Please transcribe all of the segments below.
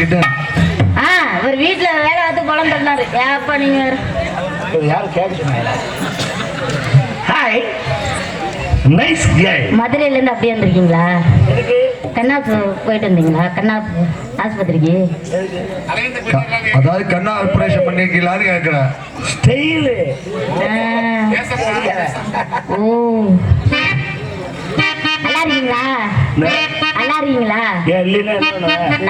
வாங்கிக்கிட்டு ஆ ஒரு வீட்டுல வேலை பார்த்து குழந்தை தந்தாரு. ஏப்பா நீங்க? கேட்க ஹாய் நைஸ் கேர்ள் மதுரையில இருந்து அப்படியே வந்திருக்கீங்களா? கண்ணாப்பு போயிட்டு வந்தீங்களா? கண்ணாப்பு ஆஸ்பத்திரிக்கு? க- அதாவது கண்ணா ஆப்ரேஷன் பண்ணிருக்கீங்களான்னு கேட்கிறேன் ஸ்டைலு ஆ. ஓ. நல்லா இருக்கீங்களா? நல்லா இருக்கீங்களா?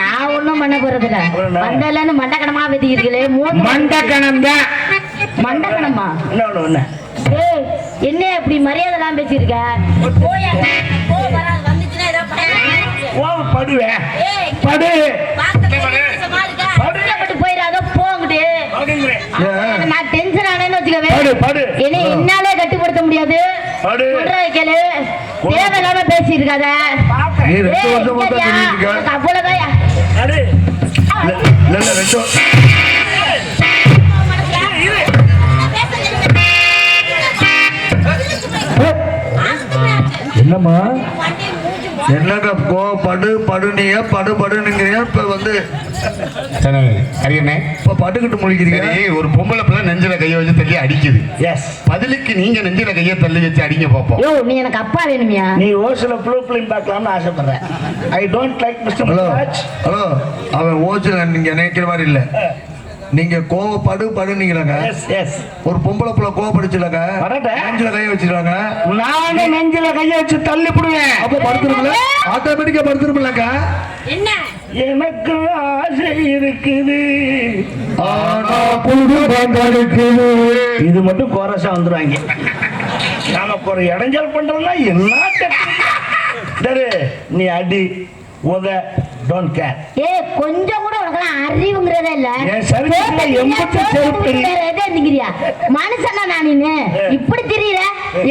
நான் ஒண்ணும் பண்ண அப்புறம் என்ன? வந்தலன்னு மண்டக்கணமா வெட்டிக்கிறீங்களே மூணு மண்டக்கணம். தான் மண்டக்கணமா? என்ன இப்படி மரியாதை எல்லாம் பேசியிருக்க படுவேன் படு. போயிடாதோ போங்கிட்டு நான் டென்ஷன் ஆனேன்னு வச்சுக்கவே. படு படு. என்னை என்னாலே கட்டுப்படுத்த முடியாது. கேளு. தேவையில்லாம பேசியிருக்காத. நீ ரெண்டு ஏய், வருஷம்? சொல்லியிருக்க உனக்கு அவ்வளவுதான்யா. படு இல்ல ரெண்டு என்னம்மா என்னங்க கோ படு படுனீங்க படு படுனுங்கிறீங்க இப்ப வந்து சரி ஹரியண்ணே இப்ப படுக்கிட்டு முழிக்கிறீங்க சரி ஒரு பொம்பளை பிள்ளை நெஞ்சில கையை வச்சு தள்ளி அடிக்குது. எஸ் பதிலுக்கு நீங்க நெஞ்சில கையை தள்ளி வச்சு அடிங்க பார்ப்போம் யோ நீ எனக்கு அப்பா வேணுமியா? நீ ஓசில ப்ளூ பிளிம் பார்க்கலாம்னு ஆசைப்படுறேன் I don't like mister hello hello அவன் ஓச்சு நீங்க நினைக்கிற மாதிரி இல்ல. நீங்க கோவப்படு படுனீங்களாங்க. எஸ் எஸ் ஒரு பொம்பளை புள்ள கோவப்படுச்சுலங்க. நெஞ்சில கைய வச்சிருக்காங்க நானே நெஞ்சில கையை வச்சு தள்ளி போடுவேன் அப்ப படுத்துருமில்ல? ஆட்டோமேட்டிக்கா படுத்துருமில்லங்க. என்ன? எனக்கு ஆசை இருக்குது. ஆனா குடும்பம் தடுக்குது. இது மட்டும் கோரஸா வந்துருவாங்க. நமக்கு ஒரு இடைஞ்சல் பண்றோம்னா என்ன? டேரு, நீ அடி உத டோன்ட் கேர் ஏ கொஞ்சம் கூட அறிவுங்கிறதே இல்ல. சரீரத்துல எம்புட்டு செருப்பு மனுஷனா நான் நீனு இப்படி தெரியல?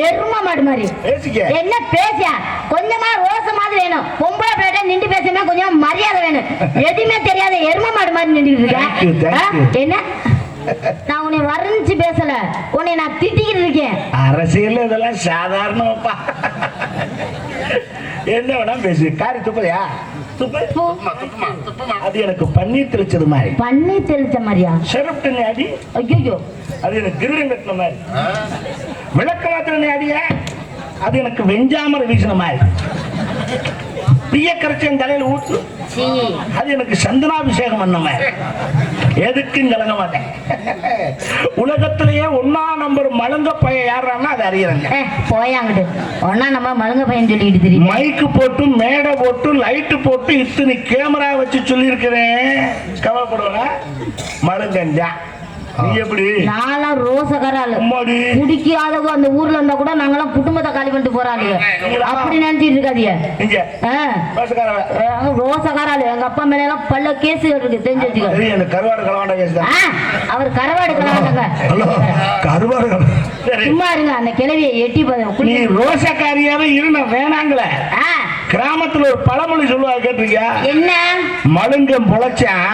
எரும மாடு மாதிரி. பேசிக்க. என்ன பேசியா? கொஞ்சமா ரோச மாதிரி வேணும். பொம்பளை பிள்ளை நின்று பேசினா கொஞ்சம் மரியாதை வேணும். எதுவுமே தெரியாத எரும மாடு மாதிரி நின்றுட்டு இருக்க. என்ன? நான் உன்னை வர்ணிச்சு பேசல. உன்னை நான் திட்டிக்கிட்டு இருக்கேன். அரசியல் இதெல்லாம் சாதாரணப்பா என்ன வேணா பேசு. காரி. அது எனக்கு பன்னீர் தெளிச்சது மாதிரி. பண்ணி தெளிச்ச மாதிரியா? செருப்பு நீ அடி. ஐயோ அது எனக்கு கிரீடம் கட்டின மாதிரி. விளக்க மாத்திர நீ அடிய? அது எனக்கு வெஞ்சாமரை வீசின மாதிரி. பிய கரைச்சி என் தலையில சீ அது எனக்கு சந்தனாபிஷேகம் பண்ண மாதிரி எதுக்கும் கலங்க மாட்டேன். உலகத்திலேயே ஒன்னா நம்பர் மழுங்க பையன் யாருன்னா அது அறியறங்க போயாங்கிட்டு ஒன்னா நம்ம மழுங்க பையன் சொல்லிக்கிட்டு தெரியும் மைக்கு போட்டு மேடை போட்டு லைட்டு போட்டு இத்தனை கேமரா வச்சு சொல்லியிருக்கிறேன். கவலைப்படுவா மழுங்கஞ்சா நீ எப்படி? நான்லாம் ரோசக்காராளு அம்மாடி. குடிக்காதவங்க அந்த ஊர்ல இருந்தா கூட நாங்கெல்லாம் குடும்பத்தை காலி பண்ணிட்டு போறாளுங்க. அப்படி நினைச்சிட்டு ஆ, ரோசக்காராளு எங்க அப்பா மேல எல்லாம் பல்ல கேஸ் இருக்கு தெரிஞ்சு வச்சுக்கோ. அவர் கரவாடு கலவாட்டங்க ஹலோ கருவாடு சும்மா இருங்க அந்த கிழவியை எட்டி நீ ரோசக்காரியாவே இருந்த வேணாங்கள. கிராமத்துல ஒரு பழமொழி சொல்லுவாங்க கேட்டிருக்கியா? என்ன? மழுங்கம் பொழைச்சான்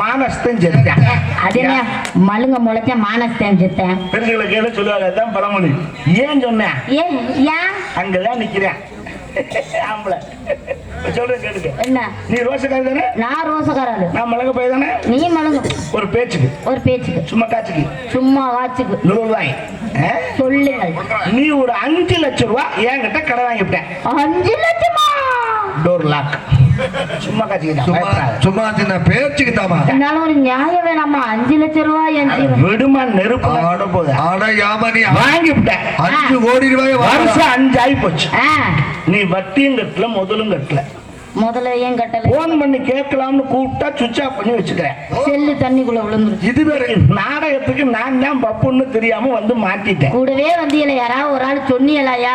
மானஸ்தன் செத்தான் அது என்ன? மழுங்க முளைச்ச மானஸ்தேன் செத்தேன் பெருசுகளை கேளு சொல்லுவாங்க? பழமொழி. ஏன் சொன்னேன் ஏ ஏன்? அங்கதான் நிக்கிறேன். என்ன? நீ ரோசக்காரி தானே? நான் ரோசக்காராளு நான் மிளகு போய் தானே? நீ மழுங்க ஒரு பேச்சுக்கு. ஒரு பேச்சுக்கு. சும்மா காய்ச்சிக்கு சும்மா வாச்சுக்கு நூறு ரூபாய்? சொல்லுங்கள். நீ ஒரு அஞ்சு லட்சம் ரூபாய் என்கிட்ட கடை வாங்கிவிட்டேன் அஞ்சு லட்சமா? டோர் லாக் சும்மா காய்ச்சிக்கிட்டேன் சும்மா பயப்படாத. சும்மா சின்ன பேச்சுக்கு தாமா என்னால ஒரு நியாயம் வேணாமா அஞ்சு லட்சம் ரூபாய் என் ஜீவன் விடுமா நெருப்பு ஆட போத? ஆட யாம நீ வாங்கிவிட்டேன். அஞ்சு கோடி ரூபாய். வருஷம் அஞ்சு ஆகி போச்சு நீ வட்டியும் கட்டல முதலும் கட்டல. முதல்ல ஏன் கட்டல? போன் பண்ணி கேட்கலாம்னு கூப்பிட்டா சுவிட்ச் ஆஃப் பண்ணி வச்சுக்கிறேன். செல்லு தண்ணிக்குள்ள விழுந்துருச்சு இது வேற நாடகத்துக்கு நான் தான் பப்புன்னு தெரியாம வந்து மாட்டிட்டேன். கூடவே வந்தீங்கள யாராவது ஒரு ஆள் சொன்னீங்களாயா?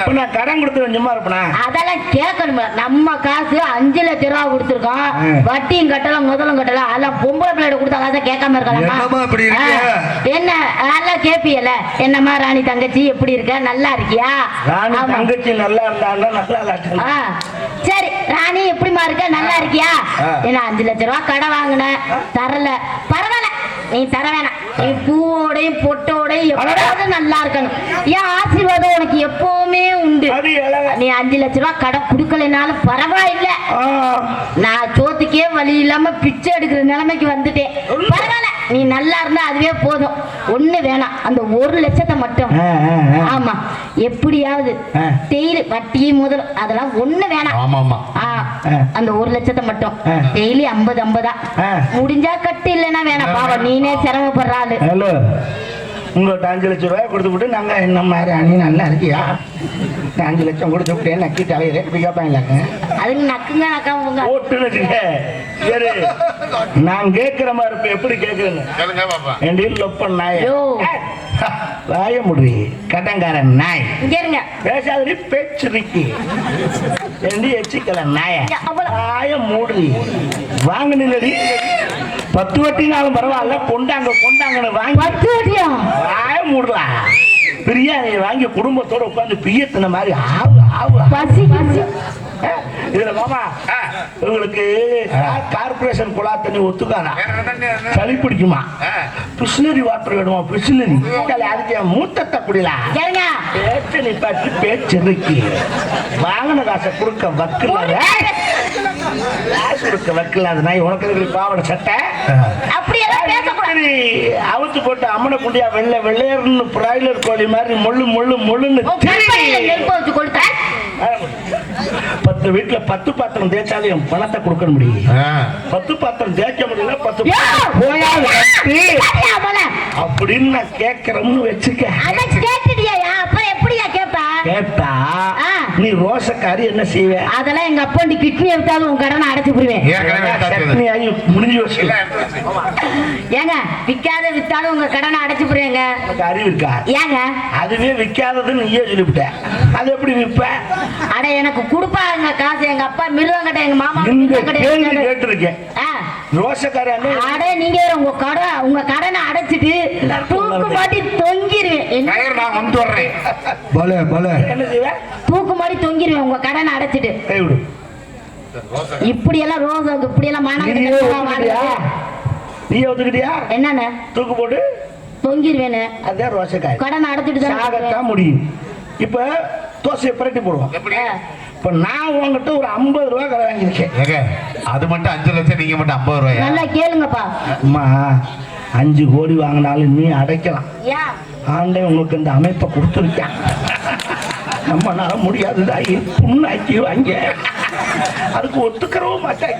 இப்ப நான் கடன் கொடுத்து சும்மா இருப்பேனா? அதெல்லாம் கேட்கணும்? நம்ம காசு அஞ்சு லட்சம் ரூபா கொடுத்துருக்கோம். வட்டியும் கட்டலாம் முதலும் கட்டலாம் அதெல்லாம் பொம்பளை பிள்ளைட கொடுத்த காசை கேட்காம இருக்கலாமா? என்ன நல்லா கேப்பியல என்னம்மா ராணி தங்கச்சி எப்படி இருக்க? நல்லா இருக்கியா? ராணி ஆமா. தங்கச்சி நல்லா சரி ராணி எப்படிமா இருக்க? நல்லா இருக்கியா? ஆ. என்ன அஞ்சு லட்ச ரூபா கடை வாங்கினேன். தரல. பரவாயில்ல. நீ தர வேணாம். நீ பூவோடையும் பொட்டோடையும் எப்போதும் நல்லா இருக்கணும். என் ஆசீர்வாதம் உனக்கு எப்பவுமே உண்டு. நீ அஞ்சு லட்ச ரூபா கடன் கொடுக்கலைனாலும் பரவாயில்ல. நான் சோத்துக்கே வழி இல்லாம பிச்சை எடுக்கிற நிலைமைக்கு வந்துட்டேன். பரவாயில்ல. நீ நல்லா இருந்தா அதுவே போதும். ஒண்ணு வேணாம். அந்த ஒரு லட்சத்தை மட்டும். ஆமா. எப்படியாவது. டெய்லி வட்டி முதல் அதெல்லாம் ஒண்ணு வேணாம். அந்த ஒரு லட்சத்தை மட்டும். டெய்லி ஐம்பது ஐம்பதா. முடிஞ்சா கட்டு இல்லைன்னா வேணாம். பாவம் நீனே சிரமப்படுற ஆளு. ஹலோ. உங்கள்கிட்ட அஞ்சு லட்சம் ரூபாய் கொடுத்து விட்டு நாங்கள் என்ன மாதிரி அணி நல்லா இருக்கியா? அஞ்சு லட்சம் கொடுத்து விட்டேன் நக்கி தலையில இப்படி கேட்பாங்களாங்க அதுக்கு நக்குங்க நக்காம வச்சுக்க சரி. நான் கேட்குற மாதிரி இப்போ எப்படி பாப்பா. என் லொப்பன் நாய். வாய முடி கடங்காரன் நாய். இங்க இருங்க. பேசாதடி பேச்சு இருக்கி ரெண்டு எச்சிக்கல நாய. அவ்வளவு. நாய மூடுறி. வாங்க நில்லடி. பத்து வட்டினாலும் பரவாயில்ல கொண்டாங்க கொண்டாங்கன்னு வாங்கி பத்து வட்டியா? வாய மூடலாம். பிரியாணி வாங்கி குடும்பத்தோட உட்காந்து பியத்தின மாதிரி ஆவு ஆவு பசி பசி இதுல மாமா உங்களுக்கு கார்பரேஷன் குழா தண்ணி ஒத்துக்காதா? சளி பிடிக்குமா? பிஸ்லரி வாட்டர் வேணுமா? பிஸ்லரி அதுக்கு என் மூத்தத்தை குடிலாம் பேச்சு நிப்பாட்டி பேச்சு இருக்கு வாங்கின காசை கொடுக்க வக்கில்லாத காசு கொடுக்க வக்கில்லாத நாய். உனக்கு எதுக்கு பாவட சட்டை? சரி, அவுத்து போட்டு அம்மனை குண்டியா வெள்ளை வெள்ளையர்னு பிராய்லர் கோழி மாதிரி முள்ளு முள்ளு முள்ளுன்னு உன் பத்து வீட்டுல பத்து பாத்திரம் தேய்ச்சாலும் என் பணத்தை கொடுக்க முடியும். பத்து பாத்திரம் தேய்க்க முடியல பத்து அப்படின்னு நான் கேட்கிறேன்னு வச்சுக்க. கேட்டா ஆ. நீ ரோசக்காரி என்ன செய்வ? அதெல்லாம் எங்க அப்பா கிட்னி எடுத்தாலும் உன் கடனை அடைச்சு எடுத்தாச்சு சட்னி ஆகி முடிஞ்சு வச்சு. ஏங்க விக்காத வித்தாலும் உங்க கடனை அடைச்சு போடுவேங்க. உனக்கு அறிவு இருக்கா? ஏங்க. அதுவே விற்காததுன்னு நீயே சொல்லிவிட்ட. அது எப்படி விற்ப அட எனக்கு கொடுப்பாங்க காசு. எங்க அப்பா மிருதங்கிட்ட எங்க மாமா. கேட்டிருக்கேன். அண்ணே அட நீங்க உங்க கடை உங்க கடனை அடைச்சிட்டு தூக்கு மாட்டி தொங்கிருவேன்? டயர் நான் கொண்டு வர்றேன் பலே பலே. என்ன செய்வ? தூக்கு மாட்டி தொங்கிருவேன் உங்க கடனை அடைச்சிட்டு. இப்படி எல்லாம் ரோஸ் இப்படி எல்லாம் நீயே ஒத்துக்கிட்டியா? என்னன்னு தூக்கு போட்டு. தொங்கிருவேன்னு அதான் ரோசக்காரி கடனை அடைச்சிட்டு தான் முடியும். இப்ப தோசையை புரட்டி போடுவோம். இப்ப நான் உங்ககிட்ட ஒரு ஐம்பது ரூபா கடை வாங்கியிருக்கேன். ஏங்க அது மட்டும் அஞ்சு லட்சம் நீங்க மட்டும் ஐம்பது ரூபாயா? நல்லா கேளுங்கப்பா. அம்மா அஞ்சு கோடி வாங்கினாலும் நீ அடைக்கலாம். ஆண்டே உங்களுக்கு இந்த அமைப்பை கொடுத்துருக்கேன். நம்மனால முடியாதுதாயி புண்ணாக்கி வாங்க. அதுக்கு ஒத்துக்கிறவும் மாட்டேன்.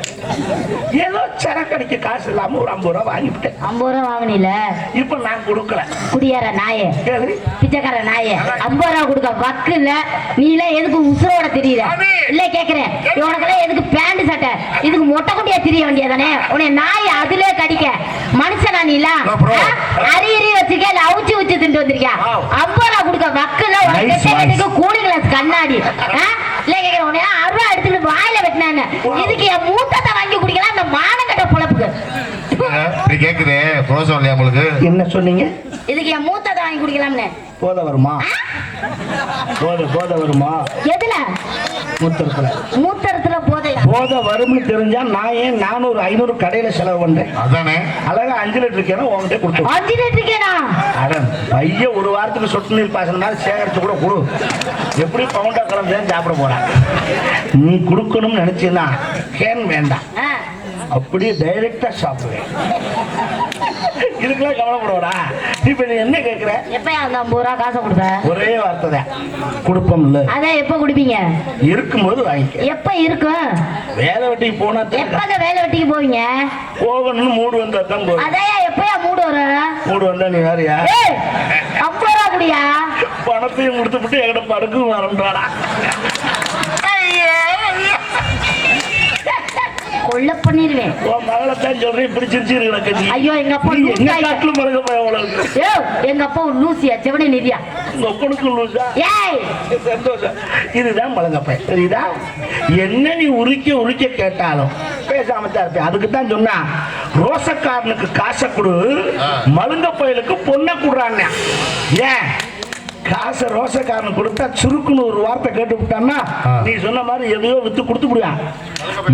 ஏதோ சரக்கடிக்க காசு இல்லாம ஒரு ஐம்பது ரூபா வாங்கிவிட்டேன். ஐம்பது ரூபா வாங்கினில? இப்ப நான் கொடுக்கல. குடியார நாயே. பிச்சைக்கார நாயே. ஐம்பது ரூபா கொடுக்க வக்கு இல்ல. நீ எல்லாம் எதுக்கு உசுரோட தெரியல இல்ல கேக்குறேன். இவனுக்கெல்லாம் எதுக்கு பேண்ட் சட்டை? இதுக்கு மொட்டை குட்டியா தெரிய வேண்டியதானே? உன்னை நாய் அதுலயே கடிக்க. மனுஷனா நீ bro. அரி அரி வச்சிருக்க இல்ல அவுச்சு வச்சு திண்டு வந்திருக்கியா. ஐம்பது ரூபா கொடுக்க வக்கு இல்ல Nice உனக்கு voice. கெட்ட கூலி கிளாஸ் கண்ணாடி ஆ? இல்ல கேக்குறேன் உன்னை அருவா எடுத்துட்டு வாயில வெட்டினாங்க இதுக்கு என் மூத்தத்தை வாங்கி குடிக்கலாம் இந்த மானங்கட்ட பொழப்புக்கு. இப்படி கேக்குது. புரோசம் இல்லையா உங்களுக்கு? என்ன சொன்னீங்க? இதுக்கு என் மூத்தத்தை வாங்கி குடிக்கலாம்னு. போதை வருமா? போதை போதை வருமா? எதுல? மூத்தரத்துல மூத்தரத்துல. போதை வரும்னு தெரிஞ்சா நான் ஏன் நானூறு ஐநூறு கடையில செலவு பண்றேன்? அதானே. அழகா அஞ்சு லிட்டர் கேன உங்ககிட்ட கொடுத்து அஞ்சு லிட்டருக்கேனா அடன் பையன் ஒரு வாரத்துக்கு சொட்டு நீர் பாசன மாதிரி சேகரிச்சு கூட கொடு. எப்படி பவுண்டா கலந்து தான் சாப்பிட போறேன் நீ கொடுக்கணும்னு நினைச்சீன்னா கேன் வேண்டாம். அப்படியே டைரக்டா சாப்பிடுவேன். இதுக்கெல்லாம் கவலைப்படுவாரா இப்ப நீ என்ன கேட்கிற எப்ப அந்த ஐம்பது ரூபா காசை கொடுப்ப ஒரே வார்த்தை தான். கொடுப்போம்ல அதான் எப்ப குடிப்பீங்க? இருக்கும்போது வாங்கிக்க. எப்ப இருக்கும்? வேலை வெட்டிக்கு போனா எப்பங்க வேலை வெட்டிக்கு போவீங்க? போகணும்னு மூடு வந்தா தான் போகும் அதையா எப்பயா மூடு வரும் மூடு வந்தா நீ வேறையா? ஐம்பது ரூபா குடியா? பணத்தையும் கொடுத்து விட்டு எங்கிட்ட படுக்கும் வரன்றாடா கொள்ள பண்ணிடுவேன். உன் மகளை தான் சொல்றேன் இப்படி ஐயோ எங்க அப்பா லூசாயா. காட்டிலும் மறக்க போய் உங்களுக்கு ஏ எங்க அப்பா ஒரு லூசியா செவனே நிதியா. உங்க ஒப்பனுக்கு லூசா? ஏய்! சந்தோஷம். இதுதான் மலங்கப்பை சரிதா என்ன நீ உரிக்க உரிக்க கேட்டாலும் பேசாம தான் இருப்பேன். அதுக்கு தான் சொன்னா ரோசக்காரனுக்கு காசை கொடு மலுங்க பயலுக்கு பொண்ணை கொடுறாங்க ஏன்? காசை ரோசக்காரன் கொடுத்தா சுருக்குன்னு ஒரு வார்த்தை கேட்டு விட்டான்னா. நீ சொன்ன மாதிரி எதையோ வித்து கொடுத்து விடுவான்.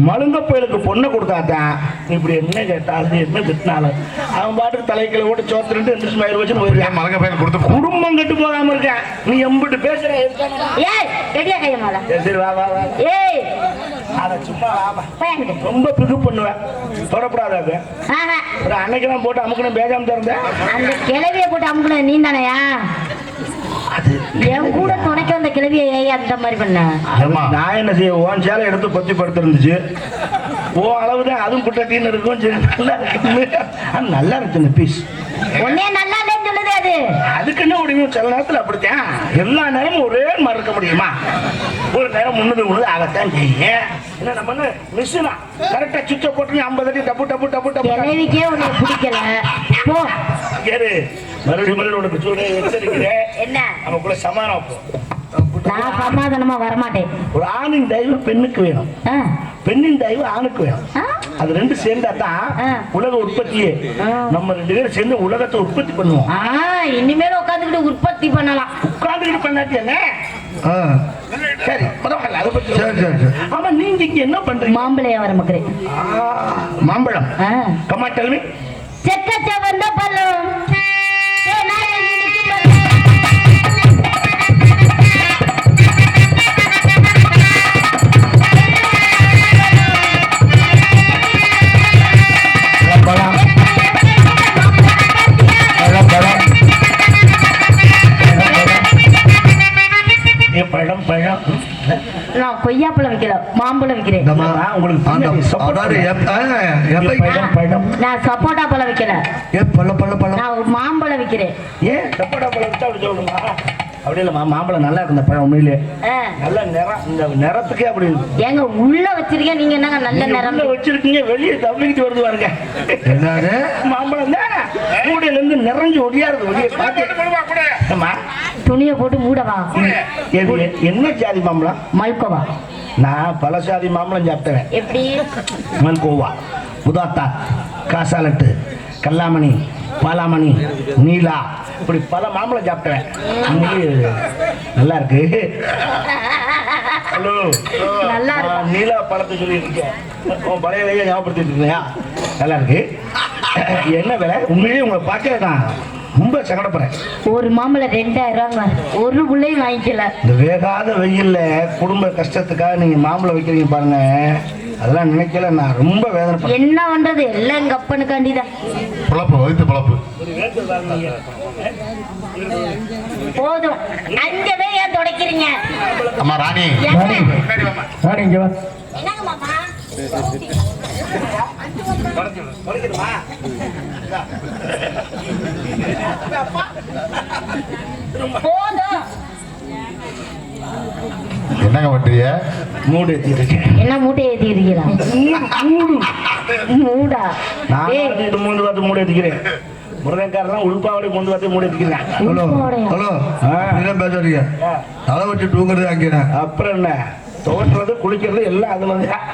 மழுங்க பயலுக்கு பொண்ணை கொடுத்தாதான் நீ இப்படி என்ன கேட்டாலும் என்ன திட்டினாலும் அவன் பாட்டுக்கு தலைக்கில ஓட்டு சோத்துட்டு எந்திரிச்சு மயிறு வச்சுன்னு போயிருக்கான் மலங்க பையன் கொடுத்து. குடும்பம் கெட்டு போகாம இருக்கேன் நீ எம்பிட்டு பேசுற எதுக்கான? ஏய் ரெடியா கைய மேல. சரி, வா வா வா. ஏய். ரொம்ப பிகு பண்ணுவேன் ஒரு அன்னைக்கெல்லாம் போட்டு அமுக்கணும் பேஜாம திறந்தேன் அந்த கிளவிய போட்டு அமுக்குன நீ தானையா? என் கூட துணைக்க வந்த கிளவிய ஏன் அந்த மாதிரி பண்ண. நான் என்ன செய்ய ஓன் சேலை எடுத்து கொத்தி படுத்திருந்துச்சு ஓ அளவுதான் அதுவும் குட்டட்டின்னு இருக்கும் சரி நல்லா இருக்கு நல்லா இருக்கு இந்த பீஸ் உன்னே நல்லா இல்லைன்னு சொல்லுது அது. அதுக்கு என்ன முடியும் சில நேரத்தில் அப்படித்தான். எல்லா நேரமும் ஒரே மாதிரி இருக்க முடியுமா? ஒரு நேரம் முன்னது முன்னது ஆகத்தான் செய்யும் என்ன நம்ம மிஷினா கரெக்டா சுவிட்ச போட்டு ஐம்பது அடி டப்பு டப்பு டப்பு டப்பு. பிடிக்கல. போ. மறுபடியும் மறுபடியும் உனக்கு சொல்ல எச்சரிக்கிறேன் என்ன? நமக்குள்ள சமானம் போ நான் சமாதானமா வரமாட்டேன். ஒரு ஆணின் தயவு பெண்ணுக்கு வேணும். ஆ, பெண்ணின் தயவு ஆணுக்கு வேணும். அது ரெண்டு சேர்ந்தா தான். உலக உற்பத்தியே. நம்ம ரெண்டு பேரும் சேர்ந்து உலகத்தை உற்பத்தி பண்ணுவோம். இனிமேல் உட்காந்துக்கிட்டு உற்பத்தி பண்ணலாம். உட்கார்ந்துட்டு பண்ணாட்டி என்ன? ஆ. சரி பரவாயில்ல அதை பத்தி சரி சரி சரி. ஆமா நீங்க இங்க என்ன பண்றீங்க? மாம்பழையா வர மக்களே ஆ, மாம்பழம். கமா டெல்மி செக்க செவந்த பழம். ஏ பழம் பழம். நான் கொய்யாப்பழம் வைக்கல மாம்பழம் வைக்கிறேன். உங்களுக்கு பழம். பழம் நான் சப்போட்டா பழம் வைக்கல. ஏ, பழம் பழம் பழம். நான் ஒரு மாம்பழம் வைக்கிறேன். ஏன் சப்போட்டா பழம் விட்டா அப்படி அப்படி இல்லைம்மா மாம்பழம் நல்லா இருக்கு இந்த பழம் உண்மையிலே. நல்ல நிறம் இந்த நிறத்துக்கே அப்படி இருக்கு. ஏங்க உள்ள வச்சிருக்கேன் நீங்க என்னங்க நல்ல நிறம்? உள்ள வச்சிருக்கீங்க வெளியே தவிக்கிட்டு வருது பாருங்க. என்னது? மாம்பழம் தான்? கூடையில இருந்து நிறைஞ்சு ஒடியாருது வெளியே பார்த்து. துணியை போட்டு மூடவா? என்ன ஜாதி மாம்பழம்? மல்கோவா. நான் பல சாதி மாம்பழம் சாப்பிட்டேன் எப்படி? மல்கோவா உதாத்தா காசாலட்டு கல்லாமணி பாலாமணி நீலா இப்படி பல மாம்பழம் சாப்பிட்டேன். உண்மையிலே நல்லா இருக்கு ஹலோ நீலா பழத்தை சொல்லியிருக்கேன் உன் பழைய வகையை ஞாபகப்படுத்திட்டு இருக்கியா நல்லா இருக்கு என்ன விலை? உண்மையிலேயே உங்களை பார்க்க நான் ரொம்ப சங்கடப்படுறேன். ஒரு மாம்பழம் ரெண்டாயிரம் ரூபாங்க. ஒரு பிள்ளையும் வாங்கிக்கல. இந்த வேகாத வெயில்ல குடும்ப கஷ்டத்துக்காக நீங்க மாம்பழம் வைக்கிறீங்க பாருங்க. அதெல்லாம் நினைக்கல நான் ரொம்ப வேதனைப்படுறேன் என்ன பண்றது? எல்லாம் எங்க அப்பனுக்காண்டிதான் பொழப்பு வகுத்து பொழப்பு. போதும். அங்கவே ஏன் துடைக்கிறீங்க? அம்மா ராணி? ராணி, இங்க வா. என்னங்க மாமா? போதும். என்னங்க பண்றீங்க? மூடு ஏத்திட்டு இருக்கேன். என்ன மூட்டை ஏத்தி இருக்கீங்களா மூடு. மூடா? நான் ஏய், இது மூணு பார்த்து மூடு ஏத்திக்கிறேன். முருகன்காரெல்லாம் உள்பாவடி மூணு பார்த்து மூடு ஏத்திக்கிறேன். ஹலோ? ஹலோ. பேசுறீங்க தலை வச்சு தூங்குறது அங்கே அப்புறம் என்ன? துவட்டுறது குளிக்கிறது எல்லாம் அதுல தான்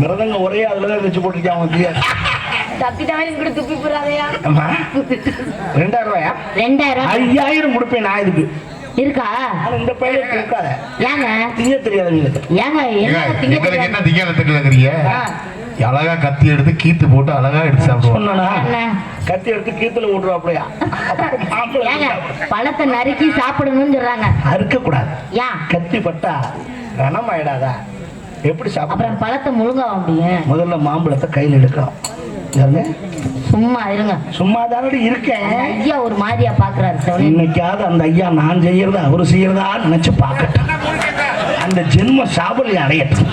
மிருதங்க ஒரே அதுல தான் வச்சு போட்டுருக்கான் வந்து ரெண்டாயிரம் ரூபாயா? ரெண்டாயிரம் ஐயாயிரம் கொடுப்பேன் நான் இதுக்கு. இருக்கா? ஆனா இந்த பையனை தூக்காத ஏங்க? திங்க தெரியாது ஏங்க என்ன? திங்காத தெரியலங்கிறீங்க அழகா கத்தி எடுத்து கீத்து போட்டு அழகா எடுத்து சாப்பிடுவோம்? கத்தி எடுத்து கீத்துல விட்டுருவாப்லையா ஏங்க பழத்தை நறுக்கி சாப்பிடணும்னு சொல்றாங்க. அறுக்க கூடாது ஏன் கத்தி பட்டா கனமாயிடாதா எப்படி சாப்பிட அப்புறம் பழத்தை முழுங்க முடியும்? முதல்ல மாம்பழத்தை கையில் எடுக்கணும்? சும்மா இருங்க. சும்மா தானடி இருக்கேன் ஐயா ஒரு மாதிரியா பாக்குறாரு இன்னைக்காவது அந்த ஐயா நான் செய்யறத அவரு செய்யறதா நினைச்சு பார்க்கட்டும். அந்த ஜென்ம சாபலி அடையட்டும்.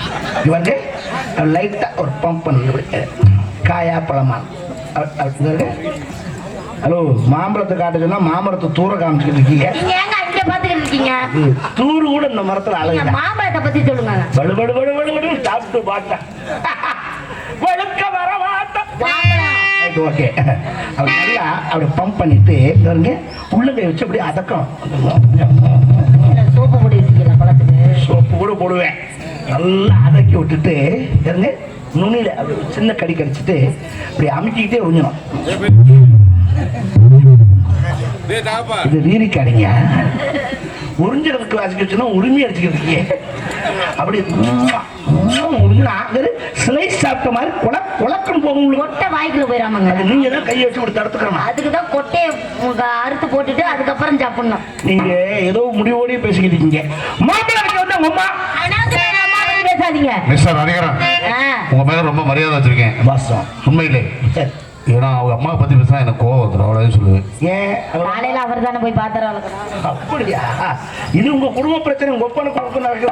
இவங்க லைட்டா ஒரு பம்ப் பண்ணி காயா பழமா ஹலோ மாம்பழத்தை காட்ட சொன்னா மாம்பழத்தை தூர காமிச்சுக்கிட்டு இருக்கீங்க. தூரு கூட இந்த மரத்துல அழகுதான் மாம்பழத்தை பத்தி சொல்லுங்க. வலு வலு வலு வலு சாப்பிட்டு பார்த்தேன் ஓகே. அப்படி நல்லா அப்படி பம்ப் பண்ணிட்டு பாருங்க. உள்ளங்கை வச்சு அப்படியே அதக்கம். சோப்பு பொடி இருக்கீங்களா பழத்துக்கு? சோப்பு கூட போடுவேன். நல்லா அதக்கி விட்டுட்டு பாருங்க. நுனியில அப்படி சின்ன கடி கடிச்சிட்டு அப்படி அமுக்கிக்கிட்டே உஞ்சணும் இது ரீரிக்காடிங்க உறிஞ்சிறதுக்கு வாசிக்க உரிமை அடிச்சுக்கிறதுக்கு. அப்படி உறிஞ்சினா ஸ்லைஸ் சாப்பிட்ட மாதிரி குல குலக்கம் போகும். கொட்டை வாய்க்குள்ள போயிடாமங்க அது நீங்க தான் கையை வச்சு இப்படி தடுத்துக்கணும் அதுக்கு தான் கொட்டையை அறுத்து போட்டுட்டு அதுக்கப்புறம் சாப்பிடணும். நீங்க ஏதோ முடிவோடய பேசிக்கிட்டு இருக்கீங்க. மாப்பிள்ளை வந்தா அம்மா பேசாதீங்க. மிஸ்டர் ஆ, உங்க மேல ரொம்ப மரியாதை வச்சிருக்கேன். உண்மையிலே. சரி. ஏன்னா அவங்க அம்மா பத்தி பேசினா எனக்கு கோவம் வந்துடும் அவ்வளோதான் சொல்லுவேன். ஏன் அவர் காலையில அவர் தானே போய் பாத்திரம் அப்படியா? இது உங்க குடும்ப பிரச்சனை உங்க ஒப்பனை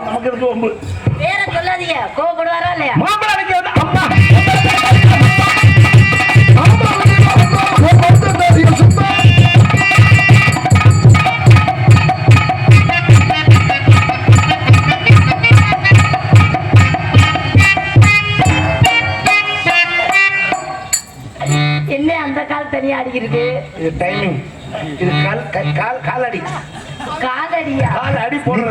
நமக்கு இருக்கு வேற சொல்லாதீங்க. கோவப்படுவாரா இல்லையா? மாப்பிள்ளை அம்மா தனியா அடிக்கிறது இது டைமிங் இது கால் கை- கால் காலடி. காலடியா? கால் அடி நீ போடுற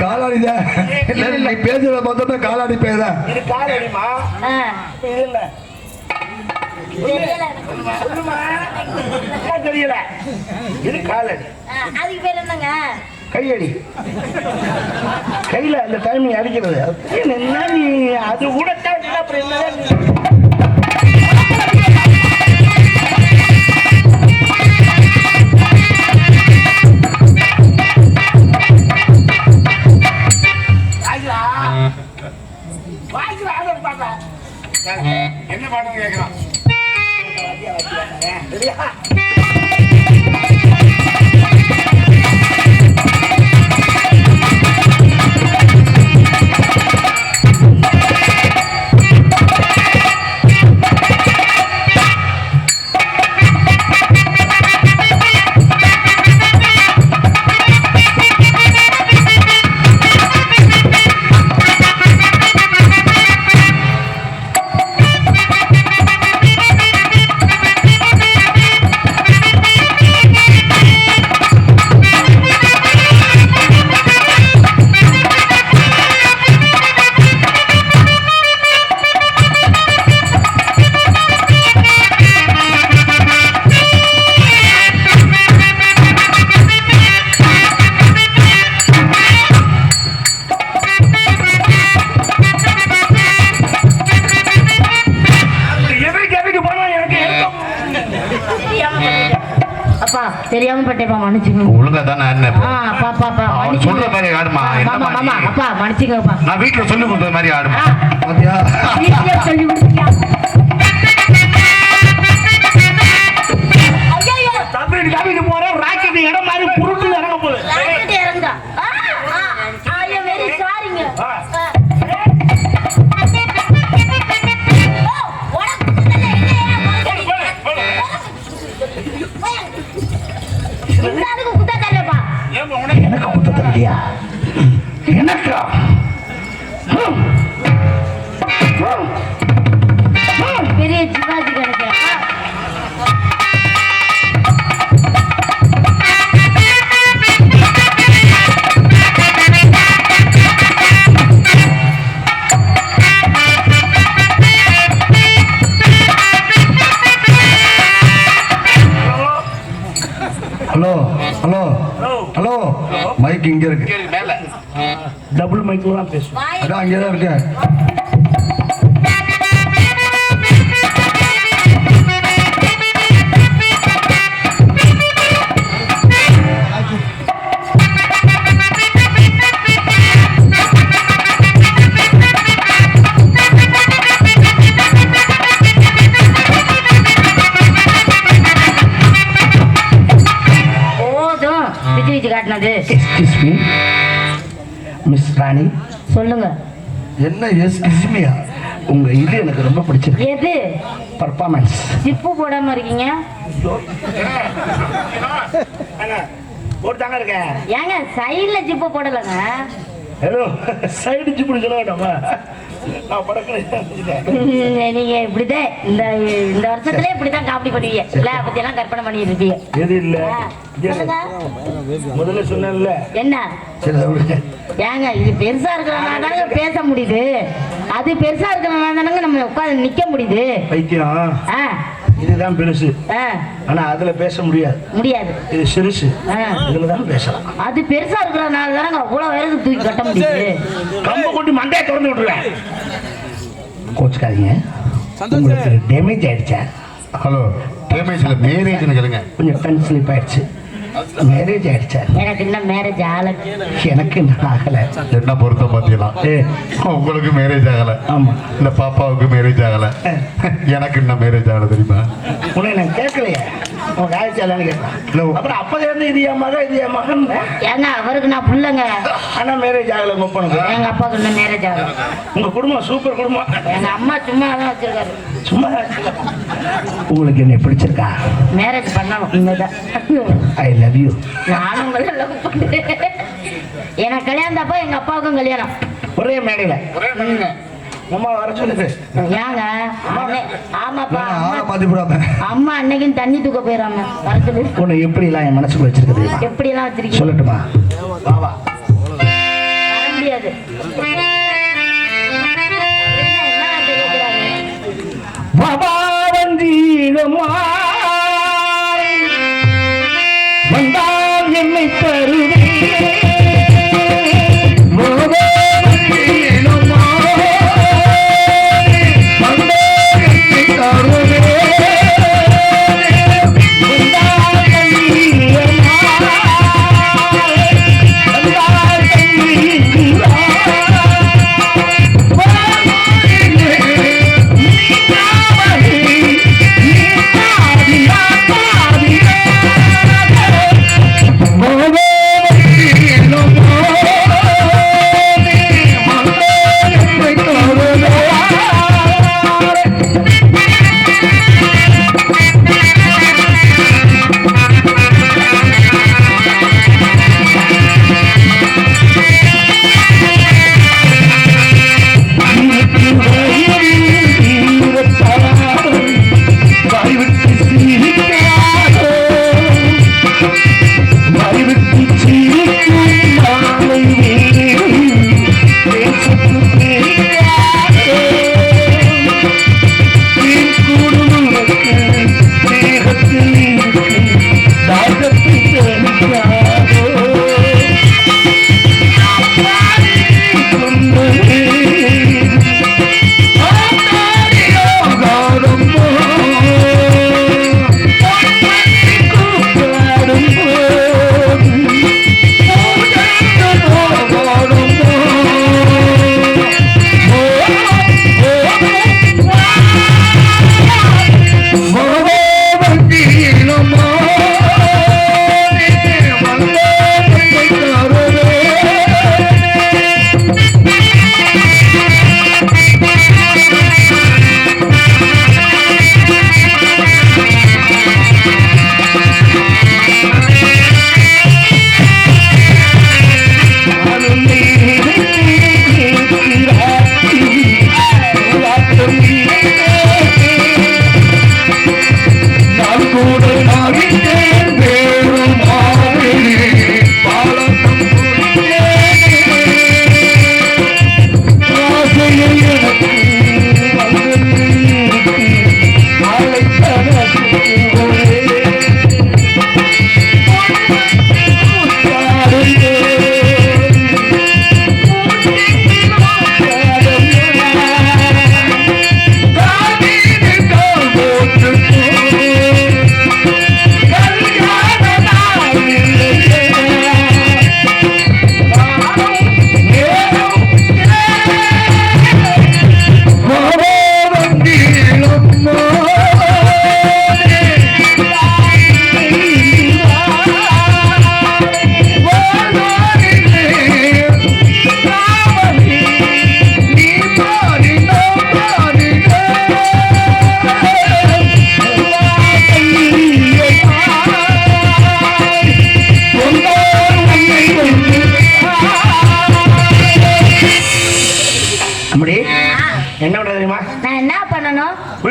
இல்ல நீ பேசுறத பார்த்தா காலாடி பேதா இது கால் அடிமா ஆ, இது இல்ல தெரியல. இது காலடி. அதுக்கு பேர் என்னங்க? கையடி. கையில அந்த டைமிங் அடிக்கிறது. என்ன நீ அது கூட அப்புறம் என்னதான் என்ன பாட்டு கேட்கலாம்? சொல்ற மாதிரி? ஆடுமா, நான் வீட்டுல சொல்லி கொடுத்த மாதிரி ஆடுமா ஹலோ. ஹலோ. மைக் இங்க இருக்கு. டபுள் மைக்ல தான் பேசுவோம். அதான் அங்கே தான் இருக்கு காட்டினது. எக்ஸ்கியூஸ் மீ மிஸ் ராணி சொல்லுங்க. என்ன எஸ் கிஸ்மியா உங்க இது எனக்கு ரொம்ப பிடிச்சிருக்கு. எது? பர்ஃபார்மன்ஸ் ஜிப்பு போடாம இருக்கீங்க? ஒரு தாங்க இருக்கேன். ஏங்க சைடுல ஜிப்பு போடலங்க. ஹலோ சைடு இப்படி சொல்ல வேண்டாமா நான் நீங்க இப்படிதான் இந்த இந்த வருஷத்துல இப்படிதான் காமெடி பண்ணுவீங்க. இல்ல பத்தி எல்லாம் கற்பனை பண்ணிட்டு இருப்பீங்க எது இல்ல? ஆ, சொல்லுங்க. முதல்ல சொன்னேன்ல. என்ன. ஏங்க இது பெருசா இருக்கிறனால தானங்க பேச முடியுது. அது பெருசா இருக்கிறனால தானங்க நம்ம உட்காந்து நிக்க முடியுது. ஆ. இதுதான் பெருசு. ஆ, ஆனா அதுல பேச முடியாது. முடியாது. இது சிறுசு. ஆ. இதுல தான் பேசலாம். அது பெருசா இருக்கிறதுனால தானங்க அவ்வளவு உயரத்துக்கு தூக்கி கட்ட முடியுது. கம்பு கொண்டு மண்டையை திறந்து விட்டுருவேன். கோச்சுக்காதீங்க. உங்களுக்கு டேமேஜ் ஆயிடுச்சா? ஹலோ டேமேஜ்ல மேரேஜ்னு கேளுங்க. கொஞ்சம் டன் ஸ்லிப் ஆயிடுச்சு. மேரேஜ் ஆயிடுச்சா? எனக்கு இன்னும் மேரேஜ் ஆகல. எனக்கு இன்னும் ஆகல. என்ன பொருத்தம் பார்த்தீங்களா? ஏ. உங்களுக்கு மேரேஜ் ஆகல. ஆமா. இந்த பாப்பாவுக்கு மேரேஜ் ஆகல. எனக்கு இன்னும் மேரேஜ் ஆகல தெரியுமா? உன்னை நான் கேட்கலையே. உனக்கு ஆயிடுச்சாலான்னு கேட்கலாம் அப்புறம் அப்ப இருந்து இது என் மகன் இது என் மகன் ஏங்க அவருக்கு நான் புள்ளங்க. ஆனா மேரேஜ் ஆகல உங்க பொண்ணுக்கு எங்க அப்பாவுக்கு இன்னும் மேரேஜ் ஆகல. உங்க குடும்பம் சூப்பர் குடும்பம். எங்க அம்மா சும்மா தான் வச்சிருக்காரு. சும்மா உங்களுக்கு என்னை பிடிச்சிருக்கா? மேரேஜ் பண்ணணும் ஐ லவ் யூ நானும். எனக்கு கல்யாணம் தப்போ எங்க அப்பாவுக்கும் கல்யாணம். ஒரே மேடையில. அம்மா வர சொல்லுது ஏங்க ஆமாப்பா ஆளை மாத்தி போடாம அம்மா அன்னைக்கும் தண்ணி தூக்க போயிடாம வர சொல்லு. உன்னை எப்படிலாம் என் மனசுக்குள்ள வச்சிருக்க தெரியுமா? எப்படி எல்லாம் வச்சிருக்கீங்க? சொல்லட்டுமா? வா வா. வர முடியாது.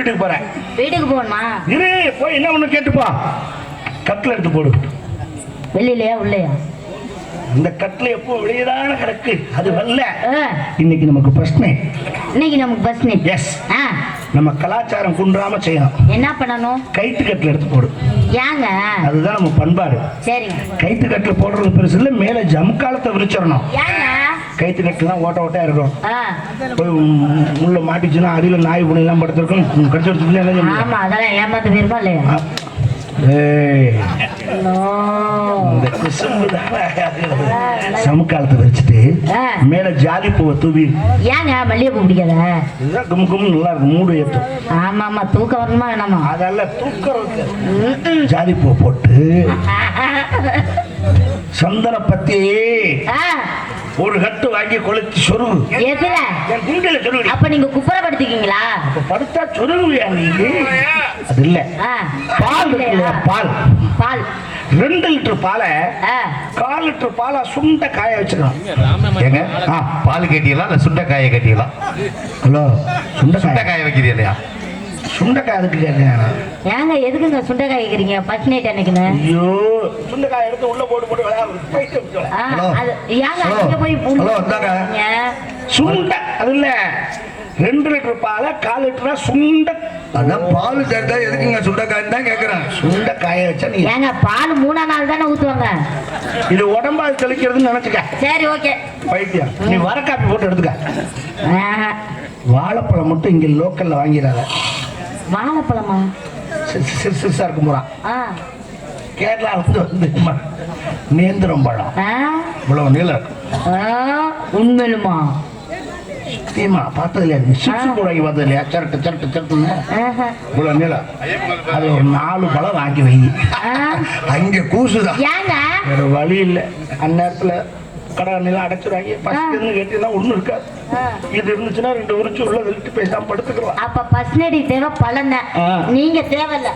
வீட்டுக்கு போறேன். வீட்டுக்கு போகணுமா? இரு போய் என்ன ஒண்ணு கேட்டுப்பா கட்டில் எடுத்து போடு. வெளியிலயா உள்ளயா? இந்த கட்டில் எப்போ வெளியதான கிடக்கு அது வரல. இன்னைக்கு நமக்கு பிரச்சனை. இன்னைக்கு நமக்கு பஸ் எஸ் ஆ. நம்ம கலாச்சாரம் குன்றாம செய்யணும். என்ன பண்ணணும்? கைத்து கட்டில் எடுத்து போடு. ஏங்க? அதுதான் நம்ம பண்பாடு. சரிங்க. கைத்து கட்டில் போடுறது பெருசு இல்லை மேலே ஜம்காலத்தை விரிச்சிடணும். கைத்து கட்டில் ஓட்ட ஓட்டையா இருக்கும் போய் உள்ள மாட்டிச்சுன்னா அடியில் நாய் புனை எல்லாம் படுத்திருக்கும் கடிச்சு வச்சுட்டு என்ன? ஆமா அதெல்லாம் ஏமாத்து இல்லையா. இந்த குசும்பு சமுக்காலத்தை வச்சுட்டு. மேல ஜாதி பூவை தூவி. ஏங்க மல்லிகைப்பூ பிடிக்காத? இதுதான் கும் கும் நல்லா இருக்கும். மூடு ஏற்றும் ஆமா ஆமா தூக்கம் வரணுமா வேணாமா அதெல்லாம் தூக்கிறதுக்கு ஜாதி பூவை போட்டு சந்தன பத்தியே ஆ, ஒரு கட்டு வாங்கி கொளுத்தி சொருகு எதுல? என் குண்டில சொருகு அப்ப நீங்க குப்புறப்படுத்திக்கீங்களா? அப்ப படுத்தா சொருகுவியா நீ? அது இல்ல. ஆ, பால் இருக்கு இல்லையா, பால். பால். ரெண்டு லிட்டர் பாலை ஆ, கால் லிட்டர் பாலா சுண்ட காய வச்சிருக்கணும். ஏங்க? ஆ பால் கட்டியலாம் இல்ல சுண்டைக்காயை கட்டியலாம் ஹலோ. சுண்டைக்காய் சுண்டைக்காயை வைக்கிறீ இல்லையா? சுண்டைக்காய் அதுக்கு கேட்க ஏங்க எதுக்குங்க சுண்டைக்காய் கேக்குறீங்க ஃபர்ஸ்ட் நைட் அன்னைக்குன்னு ஐயோ. சுண்டைக்காய் எடுத்து உள்ள போட்டு போட்டு விளையாடு போயிட்டு விட்டுரு. ஆ, ஹலோ. அது ஏங்க. அங்க போய் ஹலோ, இந்தாங்க. சுண்டை அது இல்ல. ரெண்டு லிட்டர் பாலை கால் லிட்டரா சுண்ட. அதான் பால் சேர்த்தா எதுக்குங்க சுண்டைக்காய் தான் கேட்குறேன் சுண்ட காய வச்சா நீ ஏங்க பால் மூணா நாள் தானே ஊத்துவாங்க. இது உடம்பால் தெளிக்கிறதுன்னு நினைச்சுக்க. சரி ஓகே. பைத்தியம். நீ வர காப்பி போட்டு எடுத்துக்க. வாழைப்பழம் மட்டும் இங்க லோக்கல்ல வாங்கிடாத. வாழைப்பழமா சிறு சிறு சிறுசா இருக்கும் போறான் இருந்து வந்து நேந்திரம் பழம். ஆ. இவ்வளவு நீளம் இருக்கும் உண்மையிலுமா? தீமா பார்த்தது இல்லையா? சிப்ஸ் கூட வாங்கி பார்த்தது இல்லையா? சரட்டு சரட்டு சரட்டுன்னு. இவ்வளவு நீளம். அது ஒரு நாலு பழம் வாங்கி வை. ஆ. அங்கே கூசுதான் வேற வழி இல்லை. அந்நேரத்துல கடை நிலம் அடைச்சிடுவாங்க பசிக்குதுன்னு கேட்டீங்கன்னா ஒண்ணும் இருக்காது இது இருந்துச்சுன்னா ரெண்டு உரிச்சு உள்ள தள்ளிட்டு பேசாம படுத்துக்கலாம் அப்ப பர்சனடி தேவை பலன நீங்க தேவையில்ல